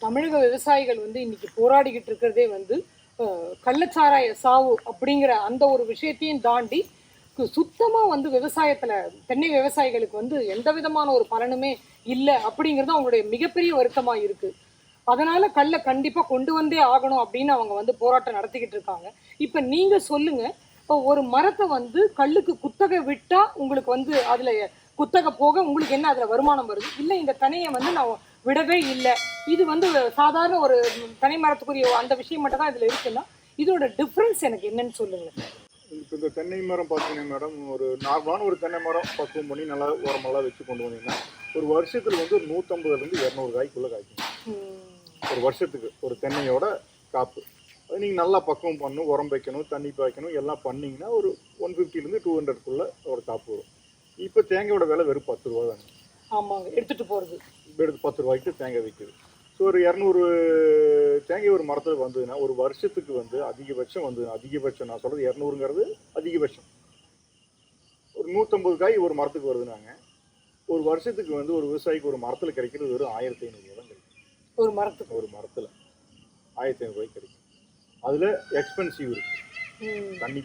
தமிழக விவசாயிகள் வந்து இன்னைக்கு போராடிக்கிட்டு இருக்கிறதே வந்து கள்ளச்சாராய சாவு அப்படிங்கிற அந்த ஒரு விஷயத்தையும் தாண்டி கு- வந்து விவசாயத்தில் தென்னை விவசாயிகளுக்கு வந்து எந்த விதமான ஒரு பலனுமே இல்லை அப்படிங்கிறது அவங்களுடைய மிகப்பெரிய வருத்தமாக இருக்குது அதனால கல்லை கண்டிப்பாக கொண்டு வந்தே ஆகணும் அப்படின்னு அவங்க வந்து போராட்டம் நடத்திக்கிட்டு இருக்காங்க. இப்போ நீங்கள் சொல்லுங்கள் இப்போ ஒரு மரத்தை வந்து கல்லுக்கு குத்தகை விட்டால் உங்களுக்கு வந்து அதில் குத்தகை போக உங்களுக்கு என்ன அதில் வருமானம் வருது? இல்லை இந்த தனையை வந்து நான் விடவே இல்லை. இது வந்து சாதாரண ஒரு தனி மரத்துக்குரிய அந்த விஷயம் மட்டும் தான் இதுல இருக்குன்னா இதோட டிஃபரன்ஸ் எனக்கு என்னன்னு சொல்லுங்க இப்போ இந்த தென்னை மரம் பார்த்தீங்கன்னா மேடம் ஒரு நார்மலான ஒரு தென்னை மரம் பக்குவம் பண்ணி நல்லா உரமெல்லாம் வச்சு கொண்டு வந்தீங்கன்னா ஒரு வருஷத்துல வந்து ஒரு நூற்றம்பதுலேருந்து இரநூறு காய்க்குள்ளே காய்க்கும். ஒரு வருஷத்துக்கு ஒரு தென்னையோட காப்பு. அது நீங்கள் நல்லா பக்குவம் பண்ணணும் உரம் வைக்கணும் தண்ணி பாய்க்கணும் எல்லாம் பண்ணீங்கன்னா ஒரு ஒன் ஃபிஃப்டிலேருந்து டூ ஹண்ட்ரட்குள்ளே ஒரு காப்பு வரும். இப்போ தேங்காயோட விலை வெறும் பத்து ரூபா தாங்க ஆமாங்க எடுத்துட்டு போறது. இப்போ எடுத்து பத்து ரூபாய்க்கு தேங்காய் விற்குது ஸோ ஒரு இரநூறு தேங்காய் ஒரு மரத்தில் வந்ததுன்னா ஒரு வருஷத்துக்கு வந்து அதிகபட்சம் வந்து அதிகபட்சம் நான் சொல்கிறது இரநூறுங்கிறது அதிகபட்சம். ஒரு நூற்றம்பது காய் ஒரு மரத்துக்கு வருதுனாங்க. ஒரு வருஷத்துக்கு வந்து ஒரு விவசாயிக்கு ஒரு மரத்தில் கிடைக்கிறது வெறும் ஆயிரத்தி ஐநூறுரூவா தான் கிடைக்கும் ஒரு மரத்துக்கு. ஒரு மரத்தில். ஆயிரத்தி ஐநூறுரூவாய்க்கு கிடைக்கும் அதில் எக்ஸ்பென்சிவ் இருக்குது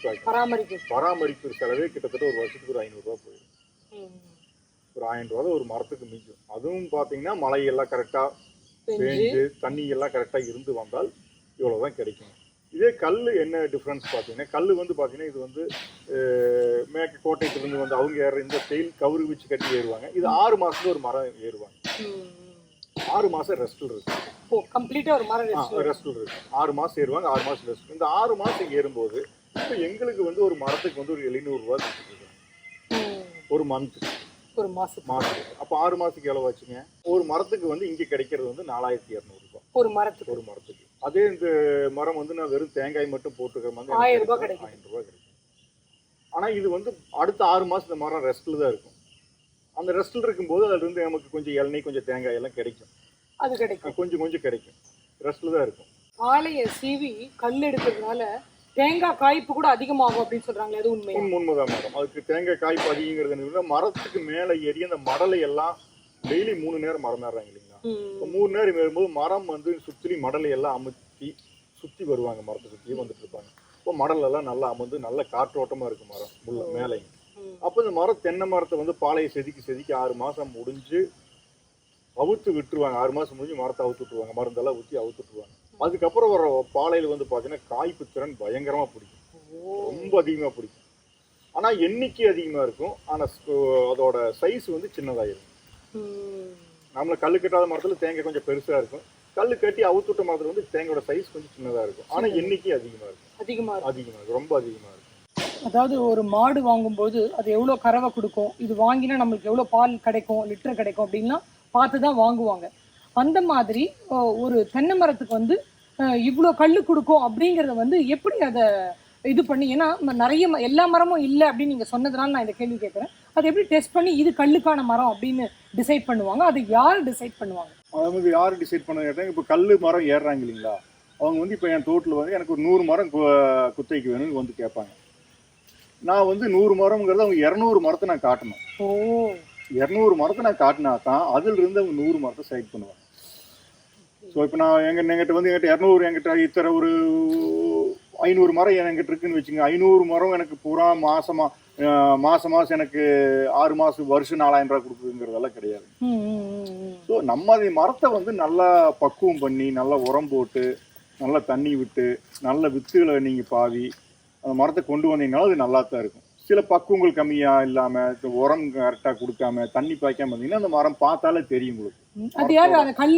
பாய்க்க பராமரிப்பு பராமரிப்பு செலவே கிட்டத்தட்ட ஒரு வருஷத்துக்கு ஒரு ஐநூறுரூவா போயிடும். ஒரு ஆயிரம் ரூபா ஒரு மரத்துக்கு மிஞ்சும். அதுவும் பார்த்தீங்கன்னா மழையெல்லாம் கரெக்டாக பெஞ்சு. தண்ணி எல்லாம் கரெக்டாக இருந்து வந்தால் இவ்வளோ தான் கிடைக்கும். இதே கல் என்ன டிஃப்ரென்ஸ் பார்த்தீங்கன்னா கல் வந்து பார்த்தீங்கன்னா இது வந்து மேற்கு கோட்டையிலிருந்து வந்து அவங்க ஏற இந்த செயல் கவுரு வச்சு கட்டி ஏறுவாங்க. இது ஆறு மாதத்துல ஒரு மரம் ஏறுவாங்க. ஆறு மாதம் ரெஸ்டில் இருக்கு. ஓ கம்ப்ளீட்டா ஒரு மரம் ரெஸ்டில் இருக்கு. ஆறு மாதம் ஏறுவாங்க ஆறு மாதம் ரெஸ்ட் இந்த ஆறு மாதம் ஏறும்போது இப்போ எங்களுக்கு வந்து ஒரு மரத்துக்கு வந்து ஒரு எழுநூறுவா ம். ஒரு மந்த் ஒரு மாசத்துக்கு. மாதத்துக்கு அப்போ ஆறு மாதத்துக்கு எவ்வளோ வச்சுங்க ஒரு மரத்துக்கு வந்து இங்கே கிடைக்கிறது வந்து நாலாயிரத்தி இரநூறுபா ஒரு மரத்துக்கு. ஒரு மரத்துக்கு. அதே இந்த மரம் வந்து நான் வெறும் தேங்காய் மட்டும் போட்டுக்கிற மாதிரி ஆயிரம் ரூபாய் கிடைக்கும். ஆயிரம் ரூபாய் கிடைக்கும். ஆனா இது வந்து அடுத்த ஆறு மாசம் இந்த மரம் ரெஸ்ட்ல தான் இருக்கும். அந்த ரெஸ்ட்ல இருக்கும்போது அதுல இருந்து நமக்கு கொஞ்சம் இளநீ கொஞ்சம் தேங்காய் எல்லாம் கிடைக்கும். அது கிடைக்கும். கொஞ்சம் கொஞ்சம் கிடைக்கும். ரெஸ்ட்ல தான் இருக்கும். ஆலைய சீவி கல் எடுக்கிறதுனால தேங்காய் காய்ப்பு கூட அதிகமாகும் அப்படின்னு சொல்றாங்களே அது உண்மை உண்மைதான் மேடம் அதுக்கு தேங்காய் காய் பதிங்கிறது என்னன்னா, மரத்துக்கு மேலே ஏறி அந்த மடலை எல்லாம் டெய்லி மூணு நேரம் மரம் ஏறுறாங்க இல்லைங்களா. இப்போ மூணு நேரம் ஏறும்போது மரம் வந்து சுற்றி மடலை எல்லாம் அமுத்தி சுற்றி வருவாங்க மரத்தை சுற்றி வந்துட்டு இருப்பாங்க. இப்போ மடல் எல்லாம் நல்லா அமர்ந்து நல்ல காற்றோட்டமா இருக்கு மரம் உள்ள மேலே. ம். அப்போ இந்த மரம் தென்னை மரத்தை வந்து பாலையை செதுக்கி செதுக்கி ஆறு மாசம் முடிஞ்சு அவுத்து விட்டுருவாங்க. ஆறு மாசம் முடிஞ்சு மரத்தை அவுத்து விட்டுருவாங்க. மருந்தெல்லாம் ஊற்றி அவுத்து விட்டுருவாங்க. அதுக்கப்புறம் வர பாலையில் வந்து பார்த்தீங்கன்னா காய்ப்பு திறன் பயங்கரமா பிடிக்கும். ஓ. ரொம்ப அதிகமா பிடிக்கும். ஆனா எண்ணிக்கை அதிகமா இருக்கும். ஆனா ஸ்கோ- அதோட சைஸ் வந்து சின்னதாயிருக்கும் ம். நம்மள கல்லு கட்டாத மரத்துல தேங்காய் கொஞ்சம் பெருசா இருக்கும். கல்லு கட்டி அவுத்துட்ட மரத்துல வந்து தேங்காயோட சைஸ் கொஞ்சம் சின்னதா இருக்கும். ஆனா எண்ணிக்கை அதிகமா இருக்கும். அதிகமா இருக்கும். அதிகமா இருக்கும். ரொம்ப அதிகமா இருக்கும். அதாவது ஒரு மாடு வாங்கும்போது அது எவ்வளோ கறவை கொடுக்கும்? இது வாங்கினா நம்மளுக்கு எவ்வளோ பால் கிடைக்கும்? லிட்டர் கிடைக்கும் அப்படின்லாம் பார்த்து தான் வாங்குவாங்க. அந்த மாதிரி ஒரு தென்னை மரத்துக்கு வந்து இவ்வளோ கல் கொடுக்கும் அப்படிங்கிறத வந்து எப்படி அதை இது பண்ணி ஏன்னா நிறைய எல்லா மரமும் இல்லை அப்படின்னு நீங்கள் சொன்னதுனால நான் இந்த கேள்வி கேட்குறேன். அதை எப்படி டெஸ்ட் பண்ணி இது கல்லுக்கான மரம் அப்படின்னு டிசைட் பண்ணுவாங்க? அது யார் டிசைட் பண்ணுவாங்க? அதை வந்து யார் டிசைட் பண்ண இப்போ கல் மரம் ஏறுறாங்க இல்லைங்களா? அவங்க வந்து இப்போ என் தோட்டில் வந்து எனக்கு ஒரு நூறு மரம் கு- குத்தகைக்கு வேணும்னு வந்து கேட்பாங்க. நான் வந்து நூறு மரம்ங்கிறது அவங்க இரநூறு மரத்தை நான் காட்டணும். ஓ. இரநூறு மரத்தை நான் காட்டினா தான் அதில் இருந்து அவங்க நூறு மரத்தை செலக்ட் பண்ணுவாங்க. ஸோ இப்போ நான் எங்க எங்கிட்ட வந்து எங்கிட்ட இரநூறு எங்கிட்ட இத்தனை ஒரு ஐநூறு மரம் என்கிட்ட இருக்குன்னு வச்சுங்க. ஐநூறு மரம் எனக்கு பூரா மாசமா அஹ், மாசம் மாசம் எனக்கு ஆறு மாசம் வருஷம் நாலாயிரம் ரூபாய் கொடுக்குதுங்கிறதெல்லாம் கிடையாது. ஸோ நம்ம மரத்தை வந்து நல்லா பக்குவம் பண்ணி நல்லா உரம் போட்டு நல்லா தண்ணி விட்டு நல்ல வித்துகளை நீங்கள் பாவி அந்த மரத்தை கொண்டு வந்தீங்கனாலும் அது நல்லா தான் இருக்கும். சில பக்குவங்கள் கம்மியாக இல்லாமல் உரம் கரெக்டாக கொடுக்காம தண்ணி பாய்க்காம இருந்தீங்கன்னா அந்த மரம் பார்த்தாலே தெரியும் உங்களுக்கு. அது யாரு? அந்த கல்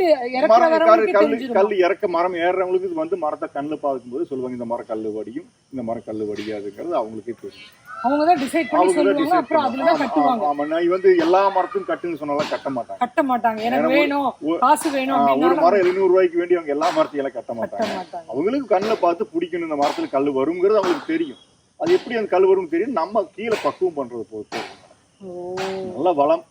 இறக்க மரம் ஏறுறவங்களுக்கு இது வந்து மரத்தை கண்ணில் பார்க்கும்போது சொல்லுவாங்க இந்த மரம் கல் வடியும் இந்த மரம் கல் வடியாதுங்கிறது அவங்களுக்கே தெரியும். அவங்க தான் டிசைட் பண்ணி அவங்க தான் சொல்லுவாங்க decide அப்புறம் அதுல தான் பண்ணுவாங்க. கட்டுவாங்க. ஆமா, ஆமா. நான் வந்து எல்லா மரத்தையும் கட்டுன்னு சொன்னாலும் கட்ட மாட்டாங்க. கட்ட மாட்டாங்க. எனக்கு எனக்கு வேணும் ஒரு- காசு வேணும் ஆ, ஒரு அப்படின்னா மரம் எழுநூறு ரூபாய்க்கு வேண்டி அவங்க எல்லா மரத்தையும் எல்லாம் கட்ட மாட்டாங்க. அவங்களுக்கு கண்ணில் பார்த்து பிடிக்கணும் இந்த மரத்துல கல் வருங்கிறது அவங்களுக்கு தெரியும். அது எப்படி அந்த கல் வரும்னு தெரியும்? நம்ம கீழே பக்குவம் பண்றது பொறுத்து நல்ல வளம்.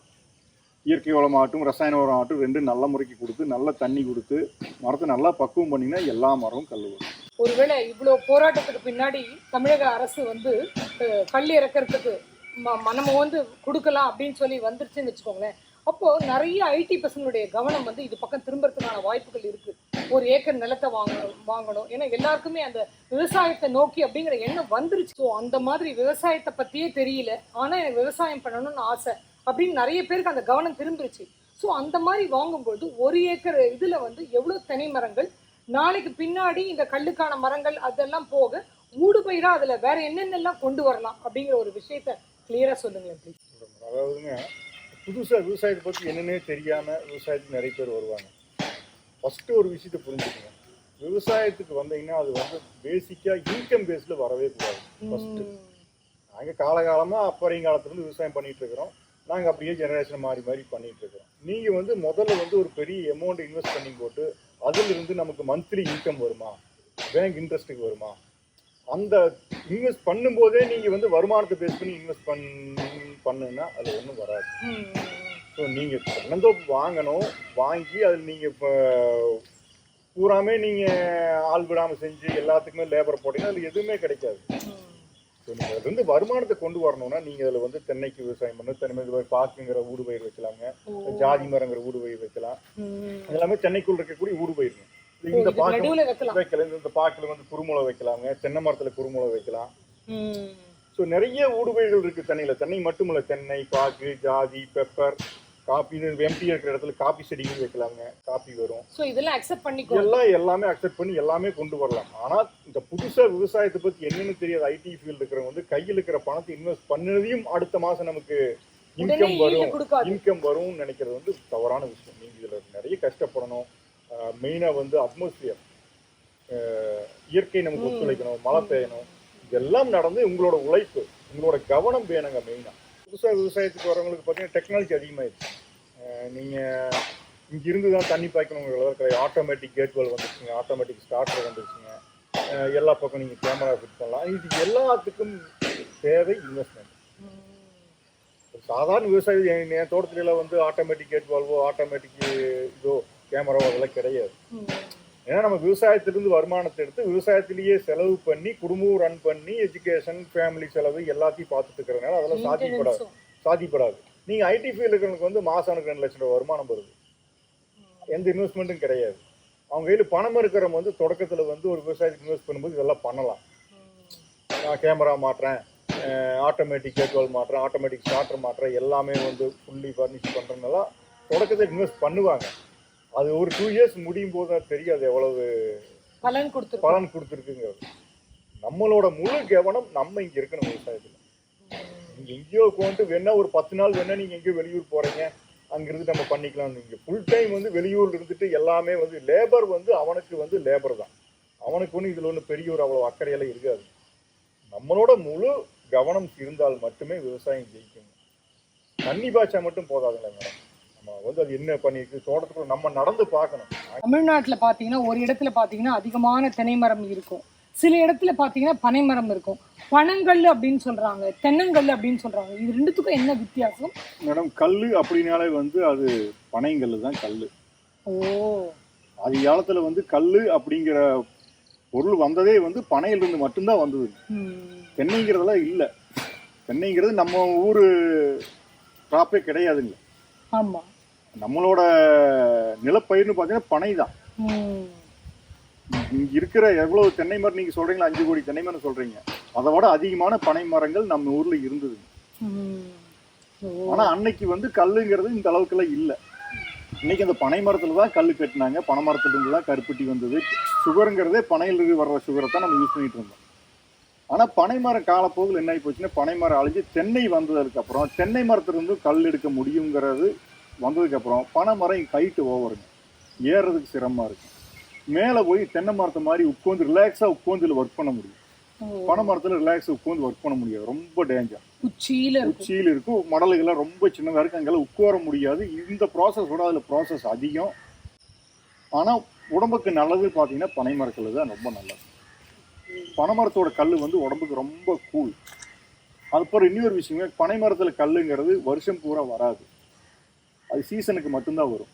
இயற்கை வளமாகட்டும் ரசாயன உரம் ஆகட்டும் ரெண்டு நல்ல முறைக்கு கொடுத்து நல்ல தண்ணி கொடுத்து மரத்தை நல்லா பக்குவம் பண்ணிங்கன்னா எல்லா மரமும் கல் வரும் ஒருவேளை இவ்வளோ போராட்டத்துக்கு பின்னாடி தமிழக அரசு வந்து கல் இறக்கறதுக்கு ம- ம- நம்ம வந்து கொடுக்கலாம் அப்படின்னு சொல்லி வந்துருச்சுன்னு வச்சுக்கோங்களேன். அப்போது நிறைய ஐடி பசங்களுடைய கவனம் வந்து இது பக்கம் திரும்பறதுக்கான வாய்ப்புகள் இருக்குது ஒரு ஏக்கர் நிலத்தை வாங்கணும் வாங்கணும். ஏன்னா எல்லாருக்குமே அந்த விவசாயத்தை நோக்கி அப்படிங்கிற எண்ணம் வந்துருச்சு. ஸோ அந்த மாதிரி விவசாயத்தை பற்றியே தெரியல. ஆனால் எனக்கு விவசாயம் பண்ணணும்னு ஆசை. அப்படின்னு நிறைய பேருக்கு அந்த கவனம் திரும்பிருச்சு. ஸோ அந்த மாதிரி வாங்கும்போது ஒரு ஏக்கர் இதுல வந்து எவ்வளவு தென்னை மரங்கள்? நாளைக்கு பின்னாடி இந்த கல்லுக்கான மரங்கள் அதெல்லாம் போக ஊடுபயிரா அதுல வேற என்னென்னலாம் கொண்டு வரலாம் அப்படிங்கிற ஒரு விஷயத்த கிளியரா சொல்லுங்களேன் ப்ளீஸ் அதாவதுங்க புதுசாக விவசாயத்தை பற்றி என்னன்னே தெரியாமல் விவசாயத்துக்கு நிறைய பேர் வருவாங்க. ஃபஸ்ட்டு ஒரு விஷயத்தை புரிஞ்சுக்கணும். விவசாயத்துக்கு வந்தீங்கன்னா அது வந்து பேசிக்காக இன்கம் பேஸில் வரவே கூடாது. ஃபஸ்ட்டு நாங்கள் காலகாலமாக அப்பறையங்காலத்துலேருந்து விவசாயம் பண்ணிட்டு இருக்கிறோம். நாங்கள் அப்படியே ஜெனரேஷன் மாறி மாறி பண்ணிட்டு இருக்கிறோம். நீங்கள் வந்து முதல்ல வந்து ஒரு பெரிய அமௌண்ட் இன்வெஸ்ட் பண்ணி போட்டு அதிலிருந்து நமக்கு மந்த்லி இன்கம் வருமா? பேங்க் இன்ட்ரெஸ்ட்டுக்கு வருமா? அந்த இன்வெஸ்ட் பண்ணும்போதே நீங்கள் வந்து வருமானத்தை பேஸ் பண்ணி இன்வெஸ்ட் பண் பண்ணுன்னா அது ஒன்றும் வராது. ஸோ நீங்கள் தென்னந்தோப்பு வாங்கணும். வாங்கி அதில் நீங்கள் இப்போ பூராமே நீங்கள் ஆள் விடாமல் செஞ்சு எல்லாத்துக்குமே லேபர் போட்டிங்கன்னா அதில் எதுவுமே கிடைக்காது. நீங்கள் அதுலேருந்து வருமானத்தை கொண்டு வரணும்னா நீங்கள் அதில் வந்து தென்னைக்கு விவசாயம் பண்ணணும். தென்னை பாக்குங்கிற ஊடு பயிர் வைக்கலாங்க. ஜாதி மரங்கிற ஊடு பயிர் வைக்கலாம். எல்லாமே தென்னைக்குள் இருக்கக்கூடிய ஊடு பயிருங்க இந்த பாக்கு வைக்கலாம். இந்த பாக்கில் வந்து குறுமுளை வைக்கலாங்க. தென்னை மரத்தில் குறுமுளை வைக்கலாம். ஸோ நிறைய ஊடுபயிர்கள் இருக்கு தென்னையில். தென்னை மட்டுமல்ல. தென்னை பாக்கு ஜாதி பெப்பர் காப்பி எம்டி இருக்கிற இடத்துல காப்பி செடிகள் வைக்கலாங்க. காப்பி வரும். ஸோ இதெல்லாம் அக்செப்ட் பண்ணிக்கோ எல்லாம் எல்லாமே அக்செப்ட் பண்ணி எல்லாமே கொண்டு வரலாம். ஆனால் இந்த புதுசாக விவசாயத்தை பற்றி என்னன்னு தெரியாத. ஐடி ஃபீல்டு இருக்கிறவங்க வந்து கையில் இருக்கிற பணத்தை இன்வெஸ்ட் பண்ணதையும் அடுத்த மாதம் நமக்கு இன்கம் வரும். இன்கம் வரும்னு நினைக்கிறது வந்து தவறான விஷயம். நீங்கள் இதில் நிறைய கஷ்டப்படணும். மெயினாக வந்து அட்மாஸ்பியர் இயற்கை நமக்கு. ஒத்துழைக்கணும். மழை பெய்யணும். இதெல்லாம் நடந்து உங்களோட உழைப்பு உங்களோட கவனம் வேணுங்க மெயினாக புதுசாக விவசாயத்துக்கு வரவங்களுக்கு பார்த்தீங்கன்னா டெக்னாலஜி அதிகமாகிடுச்சு நீங்கள் இங்க இருந்து தான் தண்ணி பாய்க்கணுங்கிற ஆட்டோமேட்டிக் கேட்வெல் வந்துருச்சுங்க ஆட்டோமேட்டிக் ஸ்டார்டர் வந்துருச்சுங்க எல்லா பக்கம் நீங்கள் கேமரா ஃபிட் பண்ணலாம். இது எல்லாத்துக்கும் தேவை இன்வெஸ்ட்மெண்ட் சாதாரண விவசாயி என் தோட்டத்துல வந்து ஆட்டோமேட்டிக் கேட் வால்வோ ஆட்டோமேட்டிக் இதோ கேமராவோ அதெல்லாம் கிடையாது. ஏன்னா நம்ம விவசாயத்திலிருந்து வருமானத்தை எடுத்து விவசாயத்திலேயே செலவு பண்ணி குடும்பம் ரன் பண்ணி எஜுகேஷன் ஃபேமிலி செலவு எல்லாத்தையும் பார்த்துட்டு இருக்கிறனால அதெல்லாம் சாத்தியப்படாது. சாத்தியப்படாது. நீங்க ஐடி ஃபீல்டு இருக்கிறவங்களுக்கு வந்து மாசம் எனக்கு ரெண்டு லட்சம் ரூபாய் வருமானம் வருது. எந்த இன்வெஸ்ட்மெண்ட்டும் கிடையாது. அவங்க கையில் பணம் இருக்கிறவங்க வந்து தொடக்கத்துல வந்து ஒரு விவசாயத்துக்கு இன்வெஸ்ட் பண்ணும்போது இதெல்லாம் பண்ணலாம். நான் கேமரா மாட்டுறேன் ஆட்டோமேட்டிக் கேட்வால் மாட்டுறேன் ஆட்டோமேட்டிக் ஸ்டார்டர் மாட்டுறேன் எல்லாமே வந்து ஃபுல்லி ஃபர்னிஷ் பண்ணுறதுனால தொடக்கத்தில் இன்வெஸ்ட் பண்ணுவாங்க. அது ஒரு டூ இயர்ஸ் முடியும் போது தான் தெரியாது எவ்வளவு பலன் கொடுத்துருக்கோம். பலன் கொடுத்துருக்குங்கிறது. நம்மளோட முழு கவனம் நம்ம இங்கே இருக்கணும் விவசாயத்தில். நீங்கள் எங்கேயோ போன்ட்டு வேணா ஒரு பத்து நாள் வேணா நீங்கள் எங்கேயோ வெளியூர் போகிறீங்க அங்கிருந்து நம்ம பண்ணிக்கலாம் நீங்கள் ஃபுல் டைம் வந்து வெளியூரில் இருந்துட்டு எல்லாமே வந்து லேபர் வந்து அவனுக்கு வந்து லேபர் தான். அவனுக்கு ஒன்று இதில் ஒன்று பெரிய ஒரு அவ்வளோ அக்கறையெல்லாம் இருக்காது. நம்மளோட முழு கவனம் இருந்தால் மட்டுமே விவசாயம் ஜெயிக்கும். தண்ணி பாய்ச்சா மட்டும் போதாதுங்களா மேடம். நம்ம வந்து அது என்ன பண்ணிருக்கு தோட்டத்துக்குள்ள நம்ம நடந்து பார்க்கணும். தமிழ்நாட்டில் பார்த்தீங்கன்னா ஒரு இடத்துல பார்த்தீங்கன்னா அதிகமான தென்னை மரம் இருக்கும். சில இடத்துல பாத்தீங்கன்னா பனை மரம் இருக்கும். பனங்கல் அப்படின்னு சொல்றாங்க தென்னங்கல் அப்படின்னு சொல்றாங்க. இது ரெண்டுத்துக்கும் என்ன வித்தியாசம்? மேடம் கல் அப்படின்னாலே வந்து அது பனைங்கல் தான் கல் ஓ. ஆதி காலத்துல வந்து கல்லு அப்படிங்கிற பொருள் வந்ததே வந்து பனையிலிருந்து மட்டும்தான் வந்தது. தென்னைங்கிறதெல்லாம் இல்லை. தென்னைங்கிறது நம்ம ஊர் கிராப்பே கிடையாதுங்க. ஆமா. நம்மளோட நிலப்பயிர்னு பார்த்தீங்கன்னா பனை தான். இங்க இருக்கிற எவ்வளவு தென்னை மரம் நீங்க சொல்றீங்களா அஞ்சு கோடி தென்னை மரம் சொல்றீங்க. அதை விட அதிகமான பனை மரங்கள் நம்ம ஊர்ல இருந்தது. ம். ஓ. ஆனா அன்னைக்கு வந்து கல்லுங்கிறது இந்த அளவுக்குலாம் இல்லை. இன்னைக்கு அந்த பனை மரத்துல தான் கல் கட்டினாங்க. பனை மரத்துல இருந்து தான் கருப்பட்டி வந்தது. சுகருங்கிறதே பனையில இருந்து வர்ற சுகரை தான் நம்ம யூஸ் பண்ணிட்டு இருந்தோம். ஆனா பனை மரம் காலப்போக்கில் என்ன ஆகி போச்சுன்னா பனை மரம் அழிஞ்சு தென்னை வந்ததுக்கு அப்புறம் தென்னை மரத்துல இருந்து கல் எடுக்க முடியுங்கிறது வந்ததுக்கு அப்புறம் பனை மரம் கைட்டு ஓவருங்க. ஏறுறதுக்கு சிரமமா இருக்கும் மேலே போய் தென்னை மரத்தை மாதிரி உட்காந்து ரிலாக்ஸா உட்காந்து ஒர்க் பண்ண முடியும். பனை மரத்துல ரிலாக்ஸா உட்காந்து ஒர்க் பண்ண முடியாது. ரொம்ப டேஞ்சர் உச்சியில உச்சியில் இருக்கும். மடலுகள்லாம் ரொம்ப சின்னதாக இருக்கு அங்கெல்லாம் உட்கார முடியாது. இந்த ப்ராசஸ் விட அதில் ப்ராசஸ் அதிகம். ஆனால் உடம்புக்கு நல்லது பார்த்தீங்கன்னா பனைமரக்கல் தான் ரொம்ப நல்லது. பனைமரத்தோட கல் வந்து உடம்புக்கு ரொம்ப கூல் அதுக்கப்புறம் இன்னொரு விஷயமே பனைமரத்தில் கல்லுங்கிறது வருஷம் பூரா வராது. அது சீசனுக்கு மட்டும்தான் வரும்.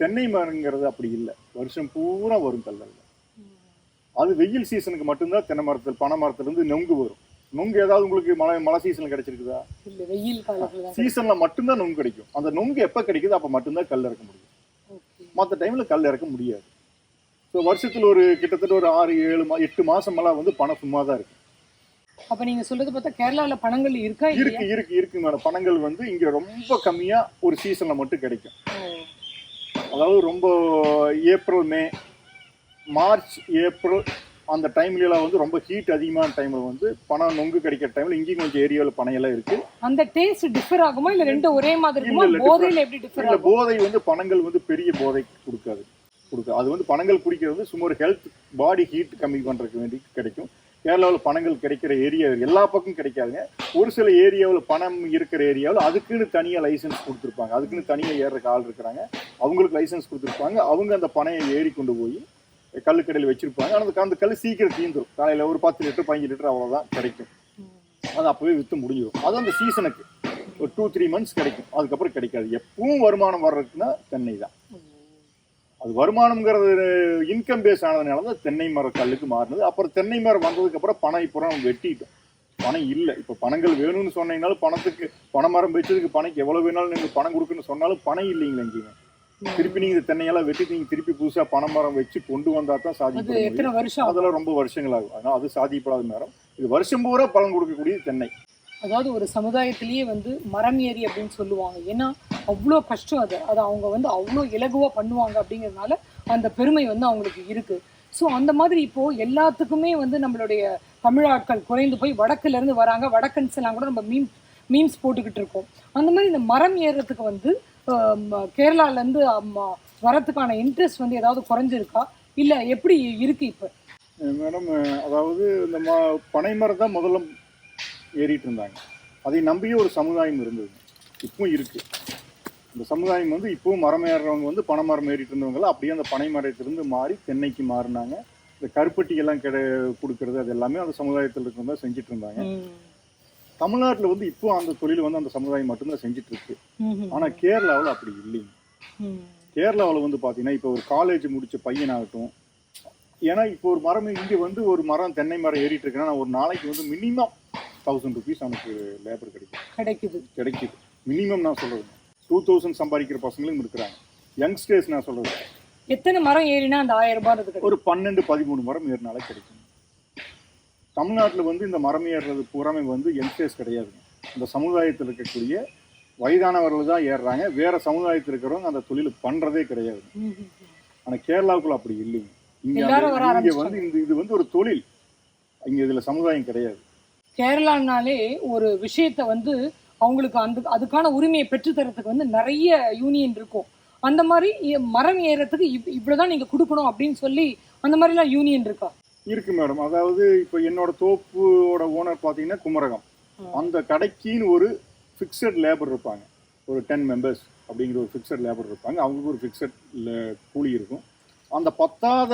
தென்னை மரங்கிறது அப்படி இல்லை. வருஷம் பூரா வரும் கல்லல்ல அது வெயில் சீசனுக்கு மட்டும்தான் தென்னை மரத்தில் பனை மரத்துலேருந்து நொங்கு வரும். நுங்கு ஏதாவது உங்களுக்கு மழை மழை சீசன்ல கிடைச்சிருக்குதா? வெயில் சீசன்ல மட்டும்தான் நுங்கு கிடைக்கும். அந்த நுங்கு எப்ப கிடைக்குதோ அப்ப மட்டும்தான் கல் இறக்க முடியும். மற்ற டைம்ல கல் இறக்க முடியாது. ஸோ வருஷத்துல ஒரு கிட்டத்தட்ட ஒரு ஆறு ஏழு மா எட்டு மாசமெல்லாம் வந்து பணம் சும்மா தான் இருக்கு. அப்ப நீங்க சொல்றது பார்த்தா கேரளால பணங்கள் இருக்கா இருக்கு இருக்கு இருக்கு மேடம். பணங்கள் வந்து இங்க ரொம்ப கம்மியா ஒரு சீசன்ல மட்டும் கிடைக்கும். அதாவது ரொம்ப ஏப்ரல் மே மார்ச் ஏப்ரல் அந்த டைம்ல எல்லாம் வந்து ரொம்ப ஹீட் அதிகமான டைம்ல வந்து பணம் நொங்கு கிடைக்கிற டைம்ல இங்கேயும் கொஞ்சம் ஏரியாவில் பனையெல்லாம் இருக்கு. அந்த டேஸ்ட் டிஃபர் ஆகுமா? இல்ல ரெண்டும் ஒரே மாதிரி போதையில எப்படி டிஃபர் இல்ல போதை வந்து பணங்கள் வந்து பெரிய போதை கொடுக்காது. கொடுக்காது அது வந்து பணங்கள் குடிக்கிறது வந்து சும்மா ஒரு ஹெல்த் பாடி ஹீட் கம்மி பண்றதுக்கு வேண்டி கிடைக்கும். கேரளாவில் பணங்கள் கிடைக்கிற ஏரியா எல்லா பக்கம் கிடைக்காதுங்க. ஒரு சில ஏரியாவில் பணம் இருக்கிற ஏரியாவில் அதுக்குன்னு தனியாக லைசன்ஸ் கொடுத்துருப்பாங்க. அதுக்குன்னு தனியாக ஏறுறக்கு ஆள் இருக்கிறாங்க. அவங்களுக்கு லைசன்ஸ் கொடுத்துருப்பாங்க. அவங்க அந்த பனையை ஏறி கொண்டு போய் கல்லுக்கடையில் வச்சிருப்பாங்க. ஆனால் அந்த- கல் சீக்கிரம் தீந்துரும். காலையில் ஒரு பத்து லிட்டர் பதினஞ்சு லிட்டர் அவ்வளோதான் கிடைக்கும். அது அப்போவே விற்று முடிஞ்சிடும் அது அந்த சீசனுக்கு ஒரு டூ த்ரீ மந்த்ஸ் கிடைக்கும். அதுக்கப்புறம் கிடைக்காது. எப்பவும் வருமானம் வர்றதுக்குன்னா தென்னை தான். அது வருமானம்ங்கிறது இன்கம் பேஸ் ஆனதுனால தான் தென்னை மர கல்லுக்கு மாறினது. அப்புறம் தென்னை மரம் வந்ததுக்கப்புறம் பணம் இப்போ நம்ம வெட்டிட்டோம். பணம் இல்லை. இப்போ பணங்கள் வேணும்னு சொன்னீங்கனாலும் பணத்துக்கு பணமரம் வச்சதுக்கு பனைக்கு எவ்வளோ வேணாலும் நீங்கள் பணம் கொடுக்குன்னு சொன்னாலும் பணம் இல்லைங்களா இங்கே திருப்பி நீங்க இந்த தென்னையெல்லாம் வெட்டி நீங்க திருப்பி புதுசா பனைமரம் வச்சு கொண்டு வந்தா தான் சாதிக்க முடியும் எத்தனை வருஷம்? அதெல்லாம் ரொம்ப வருஷங்கள் ஆகும் அதனால அது சாதிப்படாத மரம் இது வருஷம் பூரா பலன் கொடுக்கக்கூடிய தென்னை. அதாவது ஒரு சமுதாயத்திலேயே வந்து மரம் ஏறி அப்படின்னு சொல்லுவாங்க. ஏன்னா அவ்வளோ கஷ்டம் அது. அது அவங்க வந்து அவ்வளோ இலகுவா பண்ணுவாங்க அப்படிங்கிறதுனால அந்த பெருமை வந்து அவங்களுக்கு இருக்கு. ஸோ அந்த மாதிரி இப்போ எல்லாத்துக்குமே வந்து நம்மளுடைய தமிழ் ஆட்கள் குறைந்து போய் வடக்குல இருந்து வராங்க. வடக்கன்ஸ் எல்லாம் கூட நம்ம மீன் மீம்ஸ் போட்டுக்கிட்டு இருக்கோம். அந்த மாதிரி இந்த மரம் ஏறுறதுக்கு வந்து ஆம், கேரளால இருந்து ஆம், வரதுக்கான இன்ட்ரெஸ்ட் வந்து ஏதாவது குறைஞ்சிருக்கா? இல்ல எப்படி இருக்கு இப்ப? மேடம் அதாவது இந்த ம பனை மரம் தான் முதல்ல ஏறிட்டு இருந்தாங்க அதை நம்பியே ஒரு சமுதாயம் இருந்தது. இப்பவும் இருக்கு. இந்த சமுதாயம் வந்து இப்பவும் மரம் ஏறுறவங்க வந்து பனை மரம் ஏறிட்டு இருந்தவங்க அப்படியே அந்த பனை மரத்திலிருந்து மாறி தென்னைக்கு மாறினாங்க. இந்த கருப்பட்டி எல்லாம் கிடை கொடுக்கறது அது எல்லாமே அந்த சமுதாயத்தில் இருக்கிறவங்க செஞ்சுட்டு இருந்தாங்க தமிழ்நாட்டில் வந்து இப்போ அந்த தொழில் வந்து அந்த சமுதாயம் மட்டும்தான் செஞ்சுட்டு இருக்கு ஆனா கேரளாவில் அப்படி இல்லைங்க. கேரளாவில் வந்து பார்த்தீங்கன்னா இப்போ ஒரு காலேஜ் முடிச்ச பையனாகட்டும் ஏன்னா இப்போ ஒரு மரம் இங்கே வந்து ஒரு மரம் தென்னை மரம் ஏறிட்டு இருக்குன்னா ஒரு நாளைக்கு வந்து மினிமம் தௌசண்ட் ருபீஸ் அவனுக்கு லேபர் கிடைக்கும். கிடைக்குது. கிடைக்குது. மினிமம் நான் சொல்றது. டூ தௌசண்ட் சம்பாதிக்கிற பசங்களும் இருக்கிறாங்க. யங்ஸ்டர்ஸ் நான் சொல்றது. எத்தனை மரம் ஏறினா அந்த ஆயிரம் ரூபாய் ஒரு பன்னெண்டு பதிமூணு மரம் ஏறினாலே கிடைக்கும். தமிழ்நாட்டில் வந்து இந்த மரம் ஏறுறது பூராமே வந்து யங்ஸ்டர்ஸ் கிடையாதுங்க இந்த சமுதாயத்தில் இருக்கக்கூடிய வயதானவர்கள் தான் ஏறுறாங்க. வேற சமுதாயத்தில் இருக்கிறவங்க அந்த தொழில் பண்றதே கிடையாது. ம்ஹும். ஆனா கேரளாவுக்குள்ள அப்படி இல்லைங்க இங்க வந்து இந்த இது வந்து ஒரு தொழில். இங்க இதுல சமுதாயம் கிடையாது. கேரளானாலே ஒரு விஷயத்த வந்து அவங்களுக்கு அந்த அதுக்கான உரிமையை பெற்றுத்தரத்துக்கு வந்து நிறைய யூனியன் இருக்கும். அந்த மாதிரி மரம் ஏறதுக்கு இவ்- இவ்வளவுதான் நீங்க கொடுக்கணும் அப்படின்னு சொல்லி அந்த மாதிரிலாம் யூனியன் இருக்கா? இருக்கு மேடம். அதாவது இப்போ என்னோட தோப்போட ஓனர் பாத்தீங்கன்னா குமரகம். அந்த கடைக்குன்னு ஒரு ஃபிக்ஸட் லேபர் இருப்பாங்க. ஒரு டென் மெம்பர்ஸ் அப்படிங்கிற ஒரு ஃபிக்ஸட் லேபர் இருப்பாங்க. அவங்களுக்கு ஒரு ஃபிக்ஸட் கூலி இருக்கும். அந்த பத்தாத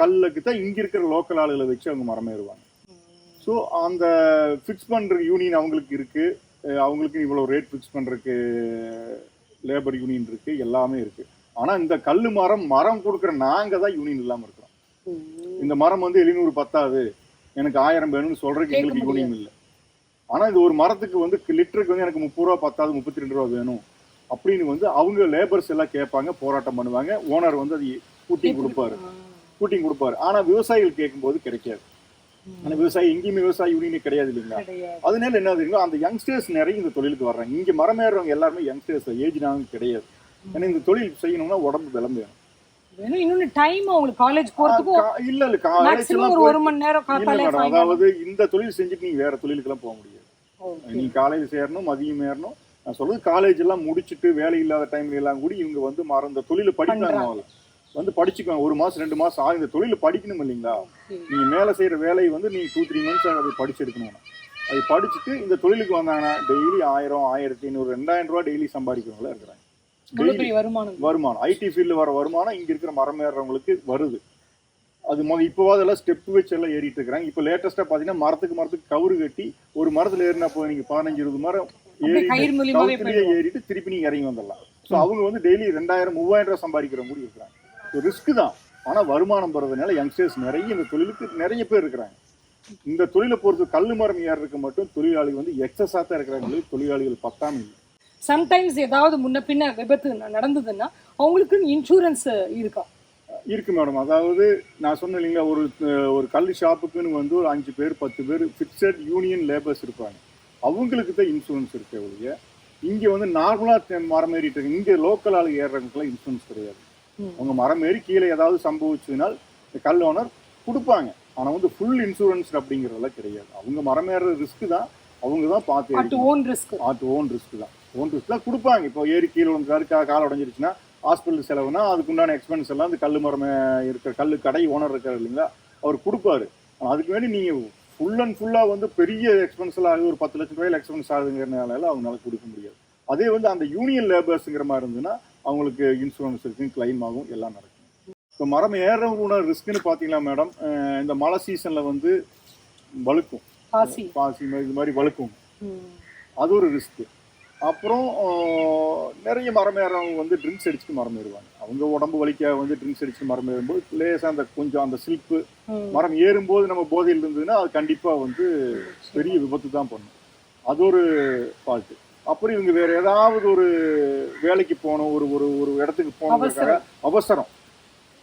கல்லுக்கு தான் இங்க இருக்கிற லோக்கல் ஆளுகளை வச்சு அவங்க மரம் ஏறுவாங்க ஸோ அந்த ஃபிக்ஸ் பண்ற யூனியன் அவங்களுக்கு இருக்கு. அஹ் அவங்களுக்கு இவ்வளோ ரேட் ஃபிக்ஸ் பண்றதுக்கு லேபர் யூனியன் இருக்கு. எல்லாமே இருக்கு. ஆனா இந்த கல்லு மரம் மரம் கொடுக்குற நாங்க தான் யூனியன் இல்லாம இருக்கிறோம். இந்த மரம் வந்து எழுநூறு பத்தாது. எனக்கு ஆயிரம் வேணும்னு சொல்றதுக்கு எங்களுக்கு யூனியன் இல்லை. ஆனா இது ஒரு மரத்துக்கு வந்து லிட்டருக்கு வந்து எனக்கு முப்பது ரூபா பத்தாது முப்பத்தி ரெண்டு ரூபா வேணும் அப்படின்னு வந்து அவங்க லேபர்ஸ் எல்லாம் கேட்பாங்க போராட்டம் பண்ணுவாங்க. ஓனர் வந்து அது கூட்டிங் கொடுப்பாரு. கூட்டிங் கொடுப்பாரு. ஆனா விவசாயிகள் கேட்கும்போது கிடைக்காது. ஆனா விவசாயி எங்கேயுமே விவசாய யூனியன் கிடையாது இல்லைங்களா? அதனால என்ன ஆகுதுங்களோ அந்த யங்ஸ்டர்ஸ் நிறைய இந்த தொழிலுக்கு வர்றாங்க. இங்க மரம் ஏறுறவங்க எல்லாருமே யங்ஸ்டர்ஸ் ஏஜ் நாங்க கிடையாது ஏன்னா இந்த தொழில் செய்யணும்னா உடம்பு விளம்பு வேணும் வேணும் இன்னொன்னு டைம் அவங்களுக்கு காலேஜ் போறதுக்கும் கா- இல்ல இல்ல மேக்ஸிமம் ஒரு ஒரு மணி நேரம் காத்தாலே அதாவது இந்த தொழில் செஞ்சுட்டு நீங்க வேற தொழிலுக்கெல்லாம் போக முடியாது. நீ காலேஜ் சேரணும் மதியம் ஏறணும். நான் சொல்றது காலேஜ் எல்லாம் முடிச்சுட்டு வேலை இல்லாத டைம்ல எல்லாம் கூட இவங்க வந்து மரம் இந்த தொழில படிக்கிறாங்க வந்து படிச்சுக்குவாங்க. ஒரு மாசம் ரெண்டு மாசம் ஆகும். இந்த தொழில படிக்கணும் இல்லைங்களா. நீங்க மேல செய்யற வேலையை வந்து நீங்க டூ த்ரீ மந்த்ஸ் அதை படிச்சு எடுக்கணும் அதை படிச்சுட்டு இந்த தொழிலுக்கு வந்தாங்கன்னா டெய்லி ஆயிரம் ஆயிரத்தி ஐநூறு ரெண்டாயிரம் ரூபாய் டெய்லி சம்பாதிக்கிறவங்களா இருக்கிறாங்க. வருமானம். வருமானம். ஐடி ஃபீல்டில் வர வருமானம் இங்க இருக்கிற மரம் ஏறுறவங்களுக்கு வருது. அது மொதல் இப்போவாது எல்லாம் ஸ்டெப் வச்சு எல்லாம் ஏறிட்டு இருக்கிறாங்க. இப்போ லேட்டஸ்டா பாத்தீங்கன்னா மரத்துக்கு மரத்துக்கு கவுரு கட்டி ஒரு மரத்துல ஏறினா போய் நீங்க பதினஞ்சு இருபது மரம் ஏறி ஏறிட்டு திருப்பி நீங்க இறங்கி வந்துடலாம். ஸோ அவங்க வந்து டெய்லி ரெண்டாயிரம் மூவாயிரம் ரூபாய் சம்பாதிக்கிற மாதிரி இருக்கிறாங்க ரிஸ்க் தான். ஆனா வருமானம் வர்றதுனால யங்ஸ்டர்ஸ் நிறைய இந்த தொழிலுக்கு நிறைய பேர் இருக்கிறாங்க. இந்த தொழிலை பொறுத்து கல் மரம் ஏறுறதுக்கு மட்டும் தொழிலாளிகள் வந்து எக்ஸஸாக தான் இருக்கிறாங்க. தொழிலாளிகள் பத்தாம இல்லை. சம்டைம்ஸ் ஏதாவது முன்ன பின்ன விபத்து நடந்ததுன்னா அவங்களுக்கு இன்சூரன்ஸ் இருக்கா? இருக்கு மேடம் அதாவது நான் சொன்னேன் இல்லைங்களா ஒரு ஒரு கல் ஷாப்புக்குன்னு வந்து ஒரு அஞ்சு பேர் பத்து பேர் ஃபிக்ஸட் யூனியன் லேபர்ஸ் இருப்பாங்க. அவங்களுக்கு தான் இன்சூரன்ஸ் இருக்கு ஒழிய இங்கே வந்து நார்மலாக மரம் ஏறிட்டு இருக்கு. இங்கே லோக்கல் ஆளு ஏறுறவங்களுக்குலாம் இன்சூரன்ஸ் கிடையாது. அவங்க மரம் ஏறி கீழே ஏதாவது சம்பவிச்சதுனால் இந்த கல் ஓனர் கொடுப்பாங்க. ஆனால் வந்து ஃபுல் இன்சூரன்ஸ் அப்படிங்கிறதெல்லாம் கிடையாது. அவங்க மரம் ஏறுற ரிஸ்க் தான் அவங்க தான் பார்த்து ஓன் ரிஸ்க் ஆட்டு ஓன் ரிஸ்க் தான். ஓன் ரிஸ்க்லாம் கொடுப்பாங்க. இப்போ ஏறி கீழே விழுந்தாரு கா கால் உடஞ்சிருச்சுன்னா ஹாஸ்பிட்டல் செலவுனா அதுக்குண்டான எக்ஸ்பென்ஸ் எல்லாம் அந்த கல் மரம் இருக்கிற கல் கடை ஓனர் இருக்காரு இல்லைங்களா? அவர் கொடுப்பாரு. அதுக்கு வேண்டி நீங்கள் ஃபுல் அண்ட் ஃபுல்லாக வந்து பெரிய எக்ஸ்பென்ஸ் எல்லாம் ஆகுது ஒரு பத்து லட்சம் ரூபாயில் எக்ஸ்பென்ஸ் ஆகுதுங்கிறனால அவங்களால கொடுக்க முடியாது. அதே வந்து அந்த யூனியன் லேபர்ஸுங்கிற மாதிரி இருந்ததுன்னா அவங்களுக்கு இன்சூரன்ஸ் இருக்கு கிளைம் ஆகும் எல்லாம் நடக்கும். இப்போ மரம் ஏறவங்களோட ரிஸ்க்குன்னு பார்த்தீங்களா மேடம் இந்த மழை சீசனில் வந்து வழுக்கும். பாசி. இது மாதிரி வழுக்கும். அது ஒரு ரிஸ்க்கு அப்புறம் நிறைய மரம் ஏறவங்க வந்து ட்ரிங்க்ஸ் அடிச்சுட்டு மரம் ஏறுவாங்க. அவங்க உடம்பு வலிக்க வந்து ட்ரிங்க்ஸ் அடிச்சுட்டு மரம் ஏறும்போது லேசாக அந்த கொஞ்சம் அந்த சில்ப்பு. மரம் ஏறும்போது நம்ம போதையில் இருந்ததுன்னா அது கண்டிப்பாக வந்து பெரிய விபத்து தான் பண்ணும். அது ஒரு ஃபால்ட்டு அப்புறம் இவங்க வேற ஏதாவது ஒரு வேலைக்கு போகணும் ஒரு ஒரு ஒரு இடத்துக்கு போகணுங்கிறதுக்காக அவசரம்.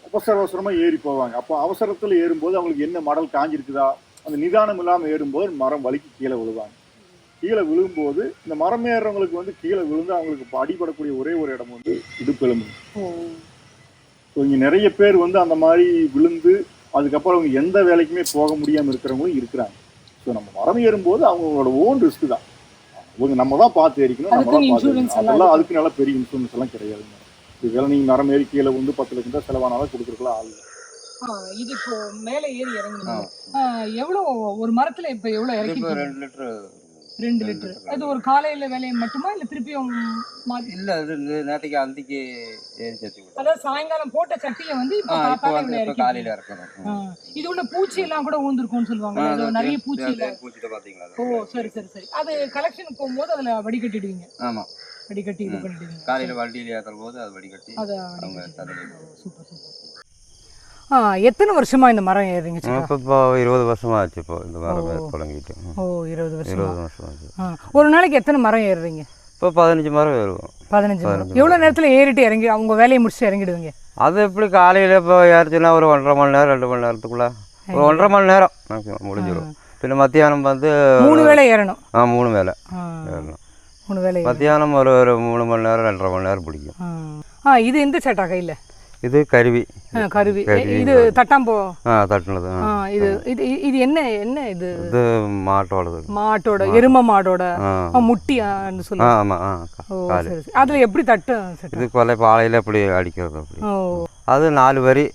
அவசர அவசரமாக ஏறி போவாங்க. அப்போ அவசரத்தில் ஏறும்போது அவங்களுக்கு என்ன மடல் காஞ்சிருக்குதா? அந்த நிதானம் இல்லாமல் ஏறும்போது மரம் வலிக்கு கீழே விழுவாங்க. கீழே விழும்போது இந்த மரம் ஏறுறவங்களுக்கு வந்து கீழே விழுந்து அவங்களுக்கு அடிபடக்கூடிய ஒரே ஒரு இடம் வந்து இடுப்பெலும்பு. ஸோ இங்கே நிறைய பேர் வந்து அந்த மாதிரி விழுந்து அதுக்கப்புறம் அவங்க எந்த வேலைக்குமே போக முடியாமல் இருக்கிறவங்களும் இருக்கிறாங்க. ஸோ நம்ம மரம் ஏறும்போது அவங்களோட ஓன் ரிஸ்க் தான். அவங்க நம்ம தான் பார்த்து ஏறிக்கணும் நம்ம தான் பார்த்து insurance ஏறிக்கணும். எல்லாம் அதெல்லாம் அதுக்கு நல்ல பெரிய இன்சூரன்ஸ் எல்லாம் கிடையாது இதெல்லாம் நீங்கள் மரம் ஏறி கீழே வந்து பத்து லட்சம் ரூபாய் செலவானாலும் கொடுக்குறதுலாம் ஆள் இது இப்போ மேலே ஏறி இறங்கணும் எவ்வளோ ஒரு மரத்துல இப்போ எவ்வளோ இறக்கி ரெண்டு லிட்டரு ரெண்டு லிட்டர். அது ஒரு காலையில வேலையை மட்டுமா? இல்ல திருப்பியும் இல்லை அது நேற்றுக்கு அந்திக்கு அதாவது சாயங்காலம் போட்ட சட்டியை வந்து இப்போ காலையில் இறக்கணும். இது உள்ள பூச்சி எல்லாம் கூட ஊந்துருக்கும்னு சொல்லுவாங்க. நிறைய பூச்சி பார்த்தீங்களா ஓ? சரி சரி சரி. அது கலெக்ஷன் போகும்போது அதுல வடிகட்டிடுவீங்க. ஆமாம் வடிகட்டி இது. பண்ணிடுவீங்க. காலையில் வண்டியில் ஏற்றுற போது அது வடிகட்டி சூப்பர் சூப்பர். எத்தனை வருஷமா இந்த மரம் ஏறுறீங்க சிக்கா? இப்போ இருபது வருஷமா ஆச்சு இப்போ இந்த மரம். தொடங்கிட்டு. ஓ இருபது வருஷமா? இருபது வருஷம் ஒரு நாளைக்கு எத்தனை மரம் ஏறுறீங்க இப்போ பதினஞ்சு மரம் ஏறுவோம். பதினஞ்சு மரம். எவ்வளோ நேரத்துல ஏறிட்டு இறங்கி அவங்க வேலையை முடிச்சுட்டு இறங்கிடுவீங்க? அது எப்படி காலையில் இப்போ ஏறிச்சுன்னா ஒரு ஒன்றரை மணி நேரம் ரெண்டு மணி நேரத்துக்குள்ள. ஒரு ஒன்றரை மணி நேரம். முடிஞ்சிடும் பின்ன மத்தியானம் வந்து மூணு வேளை ஏறணும். ஆ மூணு வேலை ஏறணும். மூணு ஏறணும். மத்தியானம் ஒரு ஒரு மூணு மணி நேரம் ரெண்டரை மணி நேரம் பிடிக்கும். ஆ இது எந்த சட்டா கையில்? இது கருவி. கருவி. இது தட்டாம்போ? ஆ தட்டுனது. இது இது இது என்ன என்ன இது? இது மாட்டோடது. மாட்டோட எரும மாடோட? முட்டியான்னு சொல்லுவாங்க. ஆமாம் ஆ கா- ஓ காலு. சரி சரி. அதுல எப்படி தட்டு இது கொலை பாலையில் அப்படி அடிக்கிறது ஓ. அது நாலு வரி.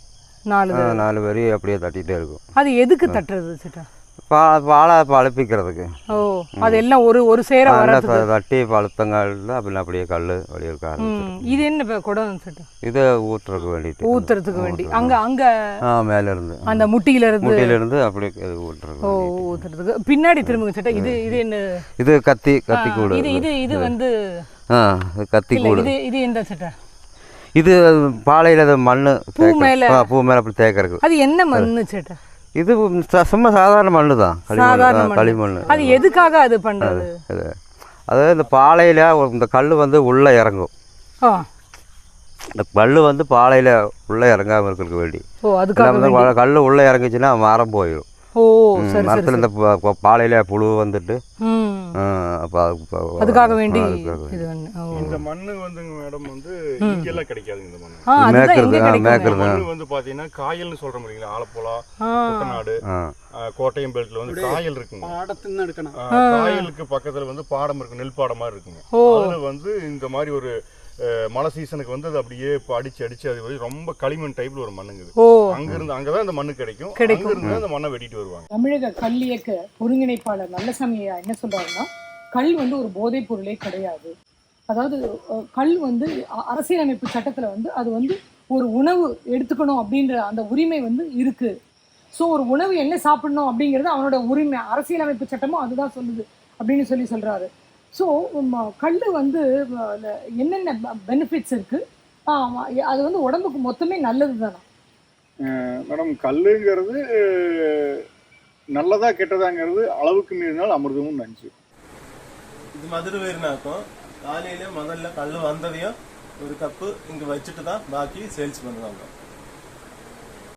நாலு நாலு வரி அப்படியே தட்டிகிட்டே இருக்கும். அது எதுக்கு தட்டுறது சட்டா? பாலை பழுப்பிக்கிறதுக்கு ஓ அது எல்லாம் ஒரு ஒரு சேர தட்டி பழுத்தங்காலில் அப்படின்னா அப்படியே கல் ம், இது என்ன குடம் இது ஊற்றுறதுக்கு வேண்டிட்டு ஊத்துறதுக்கு வேண்டி. அங்க அங்க மேலே இருந்து அந்த முட்டியில இருந்து முட்டையிலிருந்து அப்படியே இது ஊற்றுறது ஓ ஊத்துறதுக்கு. பின்னாடி திரும்புங்க சட்டா இது இது என்ன? இது கத்தி கத்தி கூடு. இது இது இது வந்து ஆ கத்தி கூடு. இது இது எந்த சட்டை இது பாலையில் அது மண் மேல. பூ மேலே அப்படி தேக்கறதுக்கு. அது என்ன மண்ணு சேட்டா இது சும்மா சாதாரண மண்ணு தான் சாதாரண களிமண். அது எதுக்காக அது பண்றது? இது அதாவது இந்த பாலையில் இந்த கல் வந்து உள்ளே இறங்கும். இந்த கல் வந்து பாலையில் உள்ளே இறங்காமல் இருக்கிறதுக்கு வேண்டி. ஓ அதுக்காக கல் உள்ளே இறங்குச்சுன்னா மரம் போயிடும் மரத்தில் இந்த பாலையில புழு வந்துட்டு அதுக்காக வேண்டி. இது இந்த மண்ணு வந்துங்க மேடம் வந்து இங்கெல்லாம் கிடைக்காதுங்க இந்த மண்ணு. மேய்க்கிறது. மண்ணு வந்து பாத்தீங்கன்னா காயல்னு சொல்றோம் இல்லைங்களா? ஆலப்புழா குட்டநாடு கோட்டயம் பெல்ட்ல வந்து காயல் இருக்குங்க. எடுக்கணும். காயலுக்கு பக்கத்துல வந்து பாடம் இருக்கு நெல் பாடம் மாதிரி இருக்குங்க அதுல வந்து இந்த மாதிரி ஒரு மழை சீசனுக்கு வந்து அது அப்படியே இப்ப அடிச்சு அடிச்சு அது ரொம்ப களிமண் டைப்ல ஒரு மண்ணுங்க இது. ஓ. அங்க இருந்து அங்கதான் இந்த மண்ணு கிடைக்கும். கிடைக்கும். அங்க இருந்து அந்த மண்ணை வெட்டிட்டு வருவாங்க. தமிழக கல் இயக்க ஒருங்கிணைப்பாளர் நல்லசாமி ஐயா என்ன சொல்றாருன்னா கல் வந்து ஒரு போதைப் பொருளே கிடையாது. அதாவது கல் வந்து அரசியலமைப்பு சட்டத்துல வந்து அது வந்து ஒரு உணவு எடுத்துக்கணும் அப்படின்ற அந்த உரிமை வந்து இருக்கு. ஸோ ஒரு உணவு என்ன சாப்பிடணும் அப்படிங்கிறது அவனோட உரிமை. அரசியலமைப்பு சட்டமும் அதுதான் சொல்லுது அப்படின்னு சொல்லி சொல்றாரு. ஸோ கல் வந்து என்னென்ன பெனிஃபிட்ஸ் இருக்கு? ஆமா, அது வந்து உடம்புக்கு மொத்தமே நல்லது தானே? மேடம் கல்லுங்கிறது நல்லதா கெட்டதாங்கிறது அளவுக்கு மீறினால் அமிர்தமும் நஞ்சு இது மதுரை வேறுனாக்கும் காலையில முதல்ல கல் வந்ததையும் ஒரு கப்பு இங்க வச்சுட்டு தான் பாக்கி சேல்ஸ் பண்ணுவாங்க.